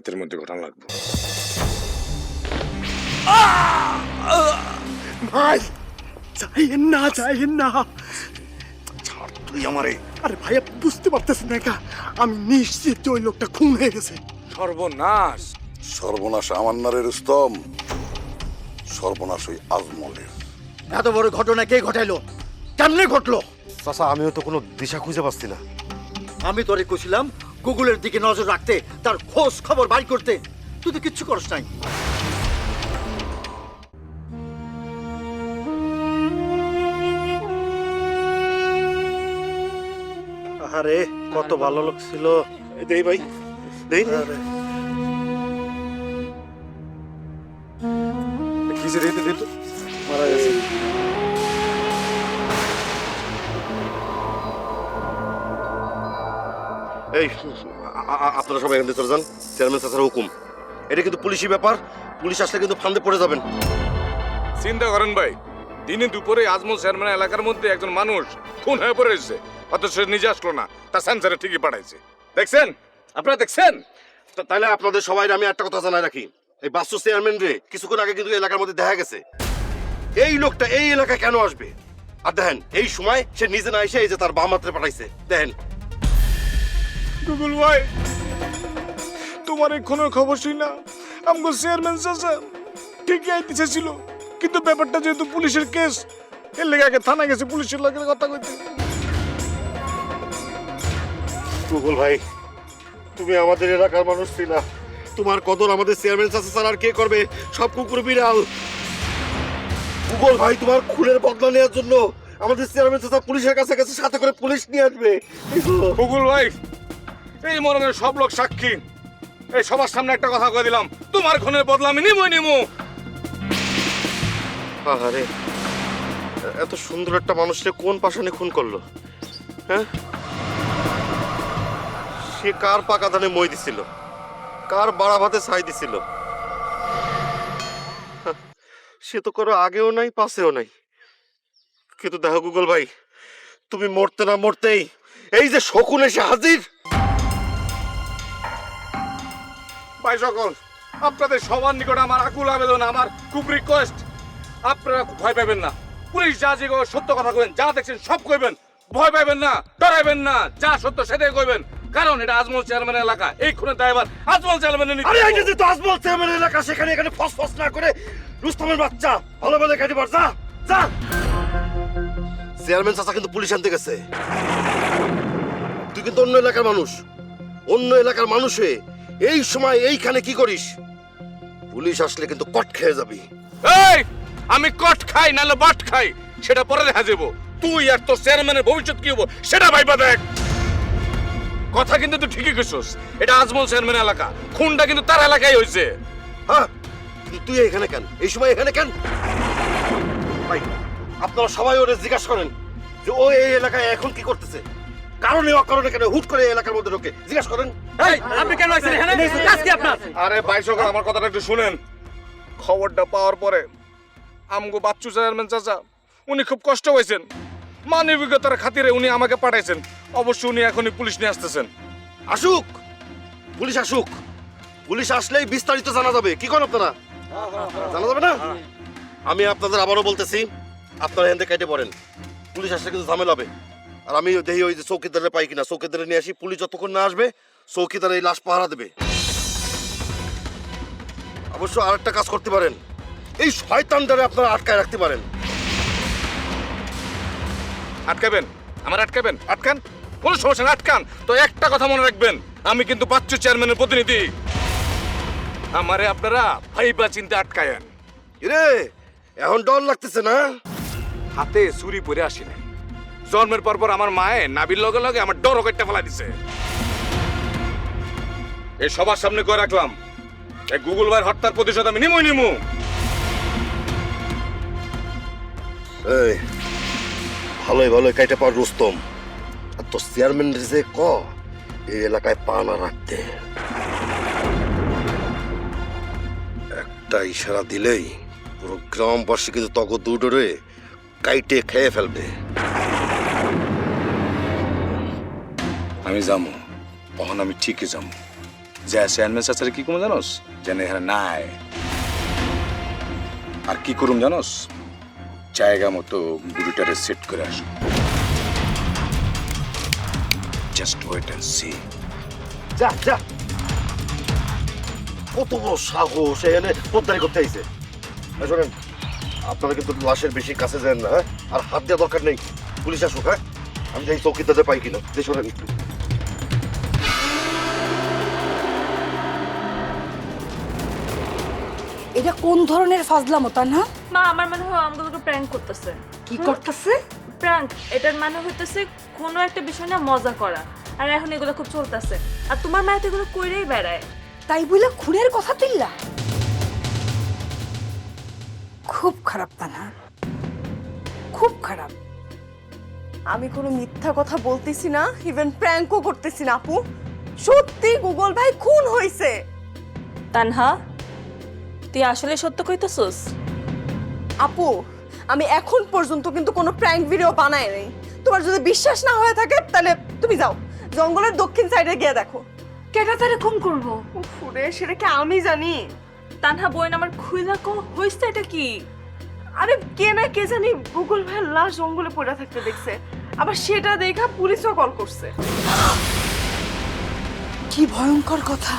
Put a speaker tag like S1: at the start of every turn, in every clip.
S1: রাতের মধ্যে ঘটানো লাগবে।
S2: ভাই চাইেন না চাইেন না।
S1: ছাড় তুই আমারে।
S2: আরে ভাই আপনি বুঝতে পারতেছেন না আমি নিশ্চিত যে ওই লোকটা খুন হয়ে গেছে।
S1: সর্বনাশ।
S3: সর্বনাশ আমার নারে রুস্তম সর্বনাশ ওই আজমলের।
S2: এত বড় ঘটনা কে ঘটাইলো? কেমনে ঘটলো?
S4: চাচা আমিও তো কোনো দিশা খুঁজে পাচ্ছি না।
S5: আমি তোরে কইছিলাম গুগলের দিকে নজর রাখতে তার খোঁজ খবর বাই করতে। তুই তো কিচ্ছু করস নাই।
S4: আরে কত ভালো লোক ছিল। দেই ভাই দেই।
S1: কিসে রেতে দিত
S4: মারা গেছে। এই আপনারা সবাই এখান থেকে চলে যান। চেয়ারম্যান চাচার হুকুম। এটা কিন্তু পুলিশি ব্যাপার। পুলিশ আসলে কিন্তু ফান্দে পড়ে যাবেন।
S1: চিন্তা করেন ভাই দিনে দুপুরে আজমল চেয়ারম্যান এলাকার মধ্যে একজন মানুষ খুন হয়ে পড়ে রয়েছে অথচ সে নিজে আসলো না তার সেন্সারে ঠিকই পাঠাইছে। দেখছেন? আপনারা দেখছেন?
S4: তাহলে আপনাদের সবাই আমি একটা কথা জানাই রাখি। এই বাস্তু চেয়ারম্যান রে কিছুক্ষণ আগে কিন্তু এলাকার মধ্যে দেখা গেছে। এই লোকটা এই এলাকায় কেন আসবে? আর দেখেন এই সময় সে নিজে না এসে এই যে তার বাম হাতে পাঠাইছে। দেখেন
S1: গুগল ভাই তোমার খুনের খবর শুই না। আমগো চেয়ারম্যান চাচা ঠিকই আইতেছে ছিল কিন্তু ব্যাপারটা যেহেতু পুলিশের কেস এর লেগে আগে থানা গেছে পুলিশের লোকের কথা কইতে।
S4: গুগল ভাই তুমি আমাদের এলাকার মানুষ ছিলা। তোমার কদর আমাদের চেয়ারম্যান চাচা স্যার আর কে করবে? সব কুকুর বিড়াল। গুগল ভাই তোমার খুনের বদলা নেওয়ার জন্য আমাদের চেয়ারম্যান চাচা পুলিশের কাছে গেছে সাথে করে পুলিশ নিয়ে আসবে।
S1: গুগল ভাই এই মরণের সব লোক সাক্ষী। এই সবার সামনে একটা কথা কয়ে দিলাম তোমার খুনের বদলা আমি নিমই নিমু
S4: আরে এত সুন্দর একটা মানুষকে কোন পাশানে খুন করল? হ্যাঁ? সে কার পাকা ধানে মই দিছিল? কার বাড়া ভাতে ছাই দিছিল? হ্যাঁ, সে তো করো আগেও নাই পাশেও নাই। কিন্তু দেখো গুগল ভাই তুমি মরতে না মরতেই এই যে শকুন এসে হাজির
S1: ভাই সকল আপনাদের সবার নিকট আমার আকুল আবেদন আমার খুব রিকোয়েস্ট আপনারা ভয় পাবেন না। পুলিশ যা যে সত্য কথা কইবেন যা দেখছেন সব কইবেন। ভয় পাবেন না ডরাইবেন না যা সত্য সেটাই কইবেন। কারণ এটা আজমল চেয়ারম্যানের এলাকা এই খুনের দায়ভার আজমল চেয়ারম্যানের নিতে
S4: আরে এই যে তো আজমল চেয়ারম্যানের এলাকা সেখানে এখানে ফস ফস না করে রুস্তমের বাচ্চা ভালো ভালো কেটে পার। যা যা। চেয়ারম্যান চাচা কিন্তু পুলিশ আনতে গেছে। তুই কিন্তু অন্য এলাকার মানুষ। অন্য এলাকার মানুষ হয়ে এই সময় এইখানে কি করিস? পুলিশ আসলে কিন্তু কট খেয়ে যাবি।
S1: এই আমি কট খাই নাহলে বাট খাই। সেটা পরে দেখা যাব। তুই আর তোর চেয়ারম্যানের ভবিষ্যৎ কি হব সেটা ভাইবা দেখ। কথা কিন্তু তুই ঠিকই কইছস। এটা আজমল চেয়ারম্যান এলাকা। খুনটা কিন্তু তার এলাকায় হয়েছে
S4: হ্যাঁ কিন্তু তুই এখানে কেন? এই সময় এখানে কেন? ভাই আপনারা সবাই ওরে জিজ্ঞাসা করেন যে ও এই এলাকায় এখন কি করতেছে? কারণে অকারণে কেন হুট করে এলাকার মধ্যে ঢোকে? জিজ্ঞাসা করেন।
S5: আপনি কেন আছেন এখানে? কাজ কি আপনার?
S1: আরে ভাই সকল আমার কথাটা একটু শুনেন। খবরটা পাওয়ার পরে আমগো বাচ্চু চেয়ারম্যান চাচা উনি খুব কষ্ট হয়েছেন মানবিকতার খাতিরে উনি আমাকে পাঠাইছেন। অবশ্য উনি এখনই পুলিশ নিয়ে আসতেছেন।
S4: আসুক পুলিশ আসুক। পুলিশ আসলেই বিস্তারিত জানা যাবে। কি করেন আপনারা? জানা যাবে না? আমি আপনাদের আবারও বলতেছি আপনারা এখান থেকে কেটে পড়েন। পুলিশ আসলে কিন্তু ঝামেলা হবে। আর আমি দেখি ওই যে চৌকিদারে পাই কিনা। চৌকিদারে নিয়ে আসি পুলিশ যতক্ষণ না আসবে চৌকিদার এই লাশ পাহারা দেবে। অবশ্য আরেকটা কাজ করতে পারেন। এই শয়তানদারে আপনারা আটকায় রাখতে পারেন।
S1: আটকাবেন? আমার আটকাবেন? আটকান? কোনো সমস্যা না আটকান। তো একটা কথা মনে রাখবেন আমি কিন্তু বাচ্চু চেয়ারম্যানের প্রতিনিধি। আমারে আপনারা ভাইবা চিন্তা আটকায়েন।
S4: রে এখন ডর লাগতেছে না?
S1: হাতে চুরি পরে আসি নাই। জন্মের পর পর আমার মায়ে নাবির লগে লগে আমার ডর কেটে ফেলা দিছে। এই সবার সামনে করে রাখলাম এই গুগল ভাইয়ের হত্যার প্রতিশোধ আমি নিমই নিমু।
S4: এই, ভালোই ভালোই কাইটা পার রুস্তম আর তো চেয়ারম্যান যে ক, এই এলাকায় পা না রাখতে। একটা ইশারা দিলেই পুরো গ্রামবাসী কিন্তু তক দুডরে কাইটে খেয়ে ফেলবে।
S1: আমি যামু। তখন আমি ঠিকই যামু। যে চেয়ারম্যান চাচারে কি করুম জানোস? যেন এখানে নাই। আর কি করুম জানোস? জায়গা মতো গুড়িটারে সেট করে আসো জাস্ট ওয়েট অ্যান্ড সি
S4: যা যা। কত বড় সাহস এখানে পোদ্দারি করতে আইছে। শোনেন, আপনারা কিন্তু লাশের বেশি কাছে যান না হ্যাঁ? আর হাত দেওয়া দরকার নেই। পুলিশ আসুক হ্যাঁ? আমি যাই চৌকিদারদের পাই কিনা। যে শোনেন একটু।
S6: এটা কোন ধরনের ফাজলামো তা না?
S7: মা আমার মনে হয় আমগুলোকে প্র্যাঙ্ক করতেছে।
S6: কি করতেছে?
S7: প্র্যাঙ্ক এটার মানে হইতেছে কোনো একটা বিষয় না মজা করা। আর এখন এগুলো খুব চলতেছে। আর তোমার মায়ের তো এগুলো কইরেই বেড়ায়।
S6: তাই বলে খুনের কথা তিল্লা খুব খারাপ তা না? খুব খারাপ।
S8: আমি কোনো মিথ্যা কথা বলতেছি না ইভেন প্র্যাঙ্কও করতেছি না আপু। সত্যি গুগল ভাই খুন হয়েছে
S7: তানহা তুই আসলে সত্য কইতেছস?
S8: আপু আমি এখন পর্যন্ত কিন্তু কোনো প্র্যাঙ্ক ভিডিও বানাই নাই। তোমার যদি বিশ্বাস না হয়ে থাকে তাহলে তুমি যাও। জঙ্গলের দক্ষিণ সাইডে গিয়ে দেখো।
S6: কেটা তারে খুন করব?
S8: ফুরে সেটা কি আমি জানি?
S7: তানহা বইন আমার খুইলা কো হইছে এটা কি?
S8: আরে কে না কে জানি গুগল ভাইয়ের লাশ জঙ্গলে পড়ে থাকতে দেখছে। আবার সেটা দেখা পুলিশও কল করছে।
S6: কি ভয়ঙ্কর কথা।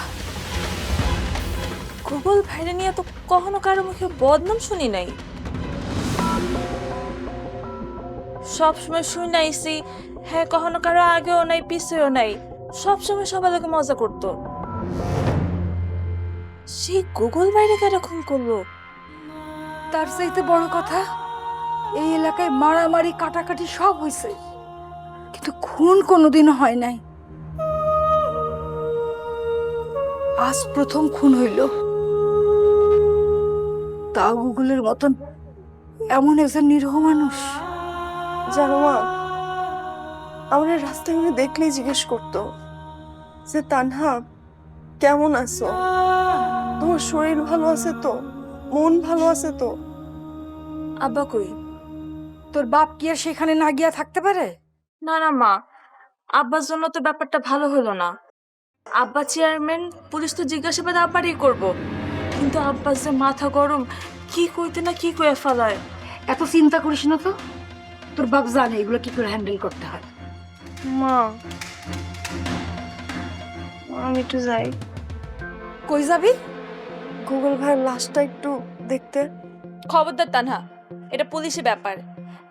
S7: গুগল ভাইরে নিয়ে তো কখনো কারও মুখে বদনাম শুনি নাই। সব সময় শুই নাইছি হ্যাঁ কখনো কারও আগেও নাই, পিছেও নাই। সব সময় সবার লোকে মজা করতো। সেই গুগল বাইরে কারা খুন করল?
S6: তার চাইতে বড় কথা, এই এলাকায় মারামারি, কাটাকাটি সব হয়েছে কিন্তু খুন কোনোদিনও হয় নাই। আজ প্রথম খুন হইল। তা গুগলের মতন এমন একজন নিরীহ মানুষ
S8: জানো মা আমরা রাস্তায় উনি দেখলেই জিজ্ঞেস করতো যে তানহা কেমন আছো? তোমার শরীর ভালো আছে তো? মন ভালো আছে তো?
S7: আব্বা কই?
S6: তোর বাপ কি আর সেখানে না গিয়া থাকতে পারে?
S7: না না মা আব্বার জন্য তো ব্যাপারটা ভালো হলো না। আব্বা চেয়ারম্যান পুলিশ তো জিজ্ঞাসাবাদ আব্বারই করব। কিন্তু আব্বার যে মাথা গরম কি কইতে না কি কইয়া ফেলায়?
S6: এত চিন্তা করিস না তো? তোর বাপ জানে এগুলো কি করে হ্যান্ডেল করতে হয়।
S8: মা আমি একটু যাই।
S6: কই যাবি?
S8: গুগল ভাইয়ের লাশটা একটু দেখতে।
S7: খবরদার তানহা এটা পুলিশের ব্যাপার।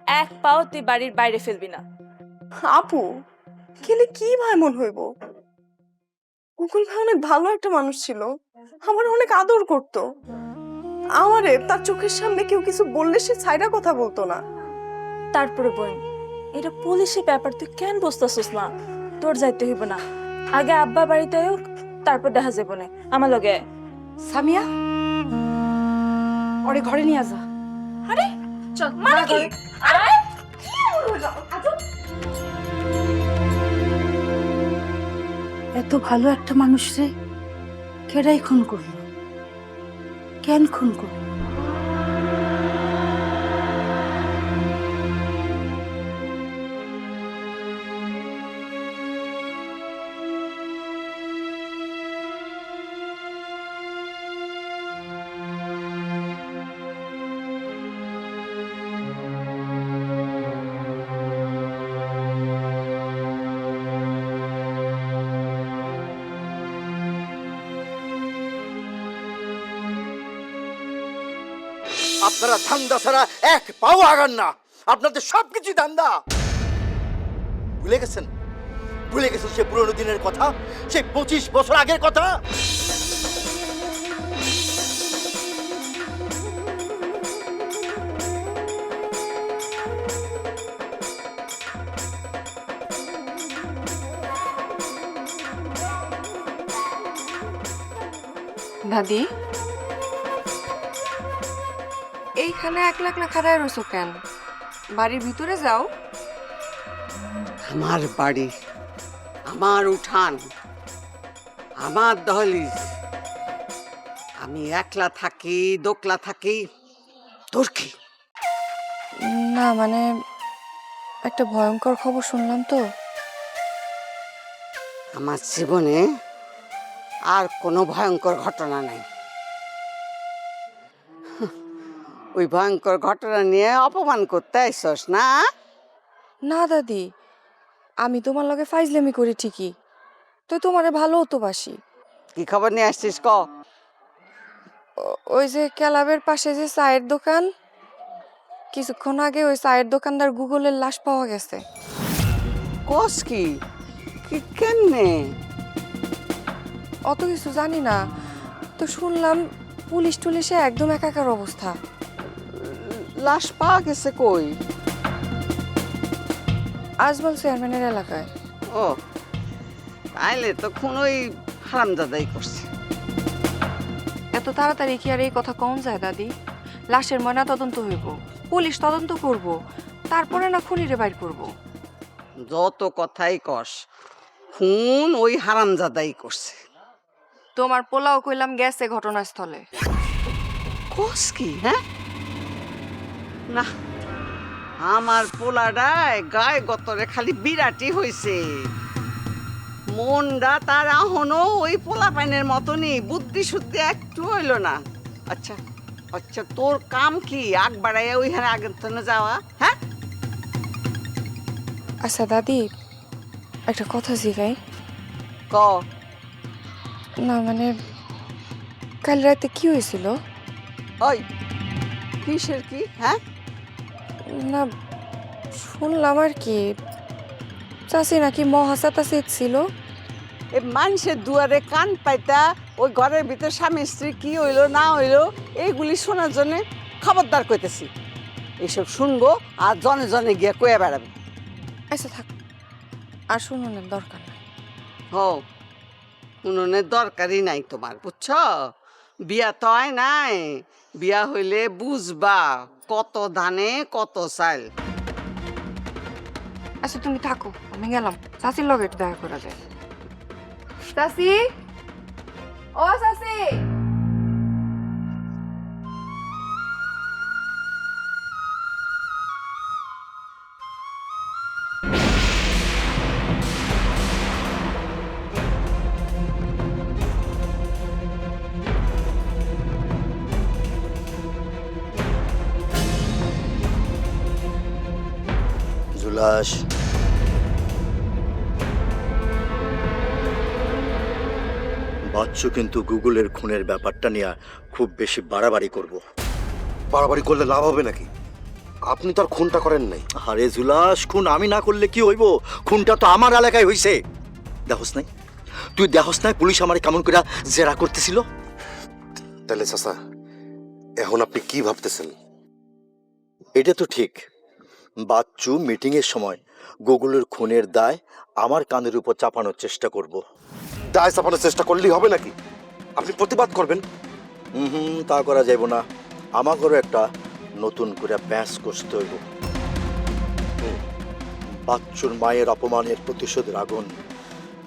S7: এক পাও তুই বাড়ির বাইরে ফেলবি না।
S8: আপু গেলে কি ভাই মন হইব? গুগল ভাই অনেক ভালো একটা মানুষ ছিল। আমার অনেক আদর করত। আমারে তার চোখের সামনে কেউ কিছু বললে সে ছাইরা কথা বলতো না।
S7: তারপরে বোন এটা পুলিশের ব্যাপার তুই কেন বসতেছিস না? তোর যাইতে হইব না। আগে আব্বা বাড়িতে হোক তারপর দেখা যাব না। আমার লগে
S6: সামিয়া? ওরে ঘরে নিয়ে যা।
S7: চল মানে কি?
S6: এত ভালো একটা মানুষ রে কেডাই খুন করল? কেন খুন করল?
S5: আপনারা ধান্দা ছাড়া এক পাও আগান না। আপনাদের সবকিছু ধান্দা ভুলে গেছেন? ভুলে গেছেন সে পুরনো দিনের কথা? সেই পঁচিশ বছর আগের কথা?
S9: দাদি এইখানে একলা একলা খাড়ায় রয়েছো কেন? বাড়ির ভিতরে যাও।
S10: আমার বাড়ি আমার উঠান আমার দহলিজ। আমি একলা থাকি দোকলা থাকি তোর কি?
S9: না মানে একটা ভয়ঙ্কর খবর শুনলাম তো।
S10: আমার জীবনে আর কোনো ভয়ঙ্কর ঘটনা নাই। ওই ভয়ঙ্কর ঘটনা নিয়ে অপমান করতে আইসস না?
S9: না দাদি। আমি তোমার লগে ফাইজলামি করি ঠিকই। তো তোমারে ভালো তো বাসি।
S10: কি খবর নিয়ে আসছিস ক?
S9: ওই যে ক্যালাবের পাশে যে চায়ের দোকান কিছুক্ষণ আগে ওই চায়ের দোকানদার গুগলের লাশ পাওয়া গেছে।
S10: কস কি? কি কেমনে?
S9: অত কিছু জানি না। তো শুনলাম পুলিশ টুলিশে একদম একাকার অবস্থা।
S10: লাশ পাওয়া গেছে কই?
S9: আজমল চেয়ারম্যানের এলাকায়।
S10: ও তাইলে তো খুন ওই হারামদাদাই করছে।
S9: এত তাড়াতাড়ি কি আর এই কথা কম যায় দাদি? লাশের ময়না তদন্ত হইব পুলিশ তদন্ত করব তারপরে না খুনিরে বাইর করব?
S10: যত কথাই কস খুন ওই হারামজাদাই করছে।
S9: তোমার পোলাও কইলাম গেছে ঘটনাস্থলে।
S10: কস কি হ্যাঁ? না। আমার পোলাডায় গায়ে গতরে খালি বিরাটি হইছে। মনটা তার এখনও ওই পোলা পাইনের মতনই বুদ্ধি শুদ্ধি একটু হইল না। আচ্ছা আচ্ছা তোর কাম কি? আগ বাড়াইয়া ওইখানে আগের তনে যাওয়া হ্যাঁ?
S9: আচ্ছা দাদি একটা কথা জিগাই।
S10: ক?
S9: না মানে কাল রাতে কি হয়েছিল
S10: ওই কিসের কি হ্যাঁ?
S9: না শুনলাম আর কি। চাষি নাকি মহাসাতাসিদ ছিল।
S10: এ মানুষের দুয়ারে কান পাইতা ওই ঘরের ভিতরে স্বামী স্ত্রী কি হইল না হইল এইগুলি শোনার জন্য খবরদার কইতেছি। এইসব শুনব আর জনে জনে গিয়ে কয়ে বেড়াবে।
S9: আচ্ছা থাক। আর শুনুনের দরকার নাই।
S10: হো উনুনের দরকারই নাই তোমার বুঝছ? বিয়া তো হয় নাই বিয়া হইলে বুঝবা। কত ধানে, কত চাল।
S9: আচ্ছা তুমি থাকো, আমি গেলাম। চাষির লগে একটু দেখা করা যায়। চাষি ও চাষি
S5: জুলাস বাচ্চু কিন্তু গুগলের খুনের ব্যাপারটা নিয়ে খুব বেশি বাড়াবাড়ি করব।
S4: বাড়াবাড়ি করলে লাভ হবে নাকি? আপনি তো আর খুনটা করেন নাই।
S5: আরে জুলাস খুন আমি না করলে কি হইব? খুনটা তো আমার এলাকায় হইছে। দেখোস নাই? তুই দেখোস নাই পুলিশ আমার কেমন করে জেরা করতেছিল?
S4: তাহলে চাচা এখন আপনি কি ভাবতেছেন?
S5: এটা তো ঠিক। বাচ্চু মিটিংয়ের সময় গুগলের খুনের দায় আমার কানের উপর চাপানোর চেষ্টা করব।
S4: দায় চাপানোর চেষ্টা করলেই হবে নাকি? আপনি প্রতিবাদ করবেন।
S5: হুম তা করা যাইব না। আমাকেও একটা নতুন করে ব্যাস করতে হইব। বাচ্চুর মায়ের অপমানের প্রতিশোধের আগুন।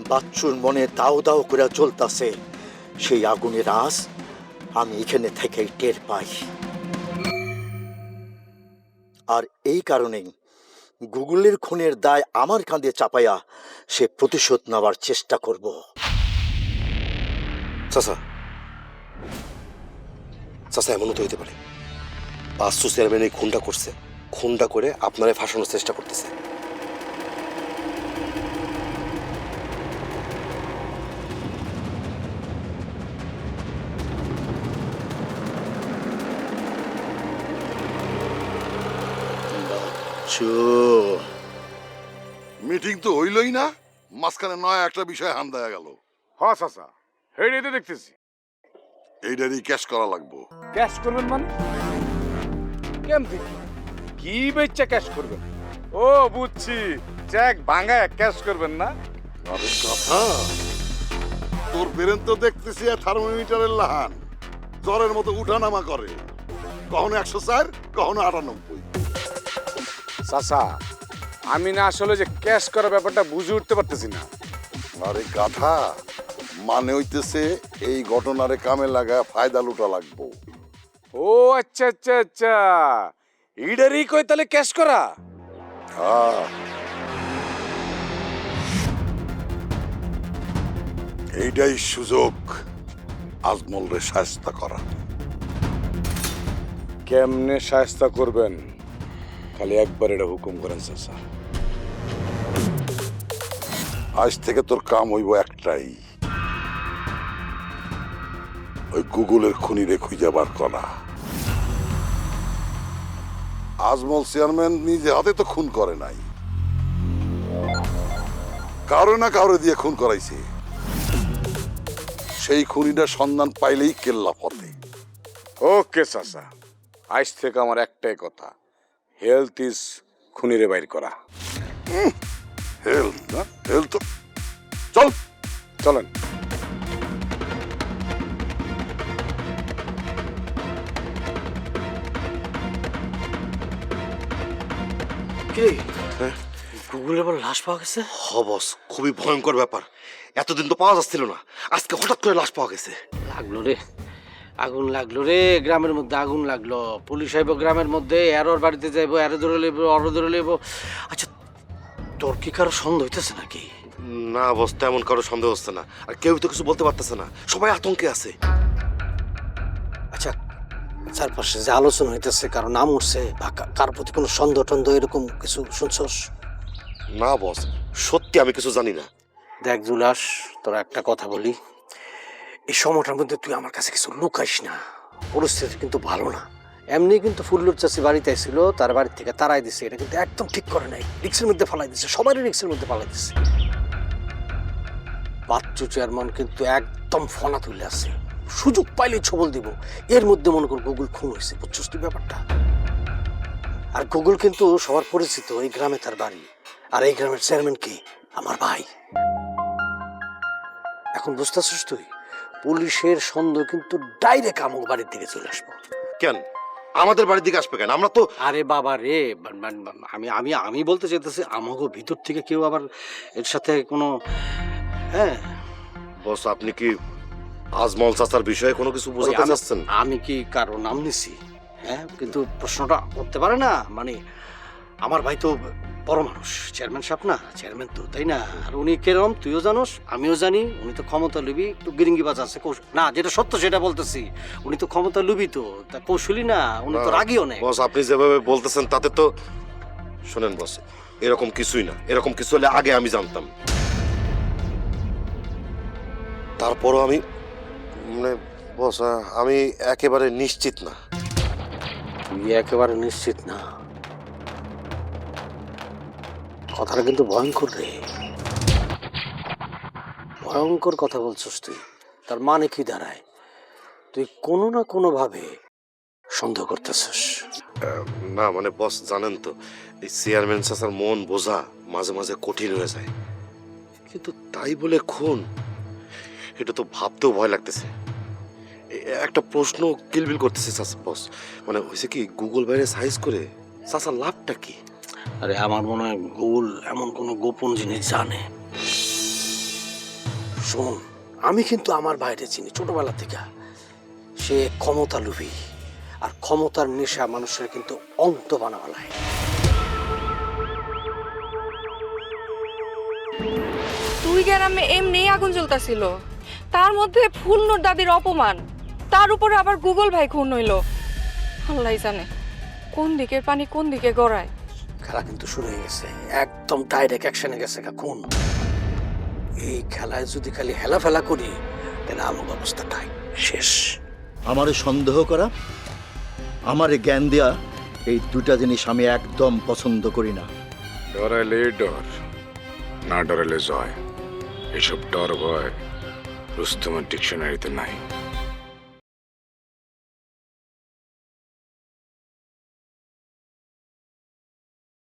S5: বাচ্চুর মনে দাও দাও করে জ্বলতাছে। সেই আগুনের আঁচ আমি এখানে থেকেই টের পাই। আর এই কারণেই গুগলের খুনের দায় আমার কাঁধে চাপাইয়া সে প্রতিশোধ নেওয়ার চেষ্টা করব।
S4: চাষা চাষা এমনও তো হইতে পারে। পাঁচশো চেয়ারম্যান এই খুনটা করছে। খুনটা করে আপনারে ফাঁসানোর চেষ্টা করতেছে।
S5: বাচ্চু
S3: মিটিং তো হইলই না মাঝখানে নয় একটা বিষয় হান দেয়া গেল।
S1: হ চাচা হেডে তো দেখতেছি।
S3: এইটারই ক্যাশ করা লাগবো।
S1: ক্যাশ করবেন মানে? কেমতি কি বেচা ক্যাশ করবেন? ও বুঝছি চেক ভাঙায় ক্যাশ করবেন না?
S3: আরে কথা। তোর বেরেন তো দেখতেছি আর থার্মোমিটারের লাহান। জ্বরের মতো উঠানামা করে। কখনো একশো চার কখনো আটানব্বই।
S1: চাচা আমি না আসলে যে ক্যাশ করার ব্যাপারটা বুঝে উঠতে পারতেছি না।
S3: আরে গাধা মানে হইতেছে এই ঘটনারে কামে লাগা ফায়দা লুটা লাগবো।
S1: ও আচ্ছা আচ্ছা আচ্ছা। ইডারই কই তাহলে ক্যাশ করা?
S3: হ্যাঁ। এইটাই সুযোগ আজমল রে সাহস্তা করা
S1: কেমনে সায়স্তা করবেন? খালি একবার এটা হুকুম করেন চাচা
S3: আজ থেকে তোর কাম হইব একটাই। ওই গুগলের খুনিরে খুঁজে বার করা। আজমল চেয়ারম্যান নিজে হাতে তো খুন করে নাই। কারও না কারও দিয়ে খুন করাইছে। সেই খুনিটা সন্ধান পাইলেই কেল্লা পথে।
S1: ওকে চাচা আজ থেকে আমার একটাই কথা। হেলথ ইজ খুনিরে বাইর করা।
S3: হেলথ না? হেলথ চল।
S1: চলেন।
S4: গুগলে আবার লাশ পাওয়া গেছে? হ বস খুবই ভয়ঙ্কর ব্যাপার। এতদিন তো পাওয়া যাচ্ছিল না। আজকে হঠাৎ করে লাশ পাওয়া গেছে।
S11: লাগল রে। আগুন লাগল রে গ্রামের মধ্যে আগুন লাগল। পুলিশ আইব গ্রামের মধ্যে এরোর বাড়িতে যাইবো এরো ধরে লইব অরো ধরে লইব। আচ্ছা তোর কি কারও সন্দেহ হইতেছে নাকি?
S4: না অবস্থা এমন কারও সন্দেহ হচ্ছে না। আর কেউ তো কিছু বলতে পারতেছে না। সবাই আতঙ্কে আছে।
S11: আচ্ছা চারপাশে যে আলোচনা হইতেছে কারও নাম উঠছে বা কা- কার প্রতি কোনো সন্দেহ টন্দেহ এরকম কিছু শুনছস?
S4: না বস সত্যি আমি কিছু জানি না।
S11: দেখ জুলাস তোরা একটা কথা বলি। এই সময়টার মধ্যে তুই আমার কাছে কিছু লুকাইস না। পরিস্থিতি কিন্তু ভালো না। এমনি কিন্তু ফুল্লুর চাষি বাড়িতে ছিল তার বাড়ি থেকে তারাই দিছে। এটা কিন্তু একদম ঠিক করে নাই। রিক্সের মধ্যে ফালাই দিছে, সবারই রিক্সের মধ্যে ফালাই দিছে। বাচ্চু চেয়ারম্যান কিন্তু একদম ফনা তুলে আছে। সুযোগ পাইলে ছবল দিব। এর মধ্যে মনে কর গুগল খুন হয়েছে, বুঝছস তুই ব্যাপারটা? আর গুগল কিন্তু সবার পরিচিত, এই গ্রামে তার বাড়ি। আর এই গ্রামের চেয়ারম্যান কে? আমার ভাই। এখন বুঝতেছিস তুই? পুলিশের সন্দেহ কিন্তু ডাইরেক্ট আমক বাড়ির দিকে চলে আসব।
S4: কেন? আমাদের বাড়ির দিকে আসবে কেন? আমরা তো
S11: আরে বাবা রে আমি আমি আমি বলতে চাইতেছি আমাকে ভিতর থেকে কেউ আবার এর সাথে কোনো হ্যাঁ।
S4: বস আপনি কি আজমল চাচার বিষয়ে কোনো কিছু বোঝাতে চাচ্ছেন?
S11: আমি কি কারও নাম নিছি? হ্যাঁ কিন্তু প্রশ্নটা করতে পারে না। মানে আমার ভাই তো বড় মানুষ চেয়ারম্যান সাহেব না চেয়ারম্যান তো তাই না? আর উনি কেরম তুইও জানোস আমিও জানি উনি তো ক্ষমতা লুবি একটু গিরিঙ্গিবাজ আছে কৌশ- না যেটা সত্য সেটা বলতেছি উনি তো ক্ষমতা লুবি তো তা কৌশলী না উনি তো রাগি অনেক
S4: বস আপনি যেভাবে বলতেছেন তাতে তো শোনেন বস এরকম কিছুই না এরকম কিছু হলে আগে আমি জানতাম। তারপরও আমি মানে বস আমি একেবারে নিশ্চিত না।
S11: তুই একেবারে নিশ্চিত না। কথাটা কিন্তু ভয়ঙ্কর রে। ভয়ঙ্কর কথা বলছিস তুই। তার মানে কি দাঁড়ায়? তুই কোনো না কোনো ভাবে সন্দেহ করতেছিস।
S4: না মানে বস জানেন তো, এই চেয়ারম্যান চাচার মন বোঝা মাঝে মাঝে কঠিন হয়ে যায়। কিন্তু তাই বলে খুন, এটা তো ভাবতেও ভয় লাগতেছে। একটা প্রশ্ন কিলবিল করতেছে চাচা বস মানে হয়েছে কি গুগল বাইরে সাইজ করে চাচার লাভটা কি?
S11: আরে আমার মনে হয় গুগল এমন কোনো গোপন জিনিস জানে। শোন, আমি কিন্তু আমার বাইরে চিনি, ছোটবেলা থেকে। সে ক্ষমতা লুবি আর ক্ষমতার নেশা মানুষের কিন্তু অন্ত বানাবালায়।
S9: তুই গ্রামে এমনি আগুন জ্বলতাছিল। তার মধ্যে ফুলনুর দাদির অপমান, তার উপরে আবার গুগল ভাই খুন হইল। আল্লাহ জানে, কোন দিকের পানি কোন দিকে গড়ায়।
S11: খেলা কিন্তু শুরু হয়ে গেছে। একদম ডাইরেক্ট অ্যাকশনে গেছে খুন। এই খেলায় যদি খালি হেলা ফেলা করি তাহলে আমার অবস্থাটাই শেষ।
S5: আমারে সন্দেহ করা আমারে জ্ঞান দেয়া এই দুটা জিনিস আমি একদম পছন্দ করি না।
S1: ডরাইলে ডর না ডরালে জয়। এসব ডর ভয় রুস্তমের ডিকশনারিতে নাই।